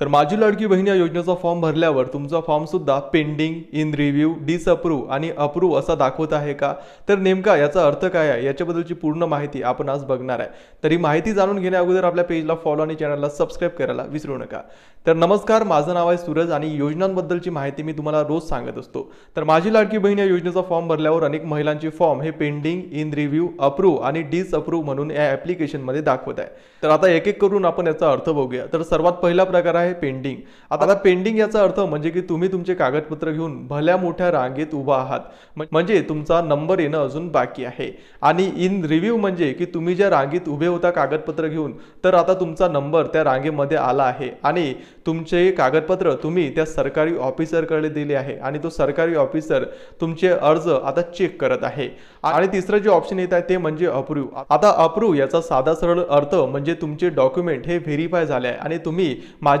तर माझी लाडकी बहीण या योजनेचा फॉर्म भरल्यावर तुमचा फॉर्मसुद्धा पेंडिंग इन रिव्ह्यू डिसअप्रूव्ह आणि अप्रूव्ह असा दाखवत आहे का? तर नेमका याचा अर्थ काय आहे? याच्याबद्दलची पूर्ण माहिती आपण आज बघणार आहे. तर ही माहिती जाणून घेण्या अगोदर आपल्या पेजला फॉलो आणि चॅनलला सबस्क्राईब करायला विसरू नका. तर नमस्कार माझं नाव आहे सूरज आणि योजनांबद्दलची माहिती मी तुम्हाला रोज सांगत असतो. तर माझी लाडकी बहीण या योजनेचा फॉर्म भरल्यावर अनेक महिलांचे फॉर्म हे पेंडिंग इन रिव्ह्यू अप्रूव्ह आणि डिसअप्रूव्ह म्हणून या ॲप्लिकेशनमध्ये दाखवत आहे. तर आता एक एक करून आपण याचा अर्थ बघूया. तर सर्वात पहिला प्रकार आहे पेंडिंग. आता पेंडिंग याचा अर्थ म्हणजे की तुम्ही तुमचे कागदपत्र घेऊन भल्या मोठ्या रांगेत उभा आहात. म्हणजे तुमचा नंबर येणं अजून बाकी आहे. आणि इन रिव्ह्यू म्हणजे की तुम्ही ज्या रांगेत उभे होता कागदपत्र घेऊन तर आता तुमचा नंबर त्या रांगेमध्ये आला आहे. आणि तुमचे कागदपत्र तुम्ही त्या सरकारी ऑफिसरकडे दिले आहे. आणि तो सरकारी ऑफिसर तुमचे अर्ज आता चेक करत आहे. आणि तिसरं जे ऑप्शन येत आहे ते म्हणजे अप्रूव्ह. आता अप्रूव्ह याचा साधा सरळ अर्थ म्हणजे तुमचे डॉक्युमेंट हे व्हेरीफाय झाले आहे. आणि तुम्ही माझी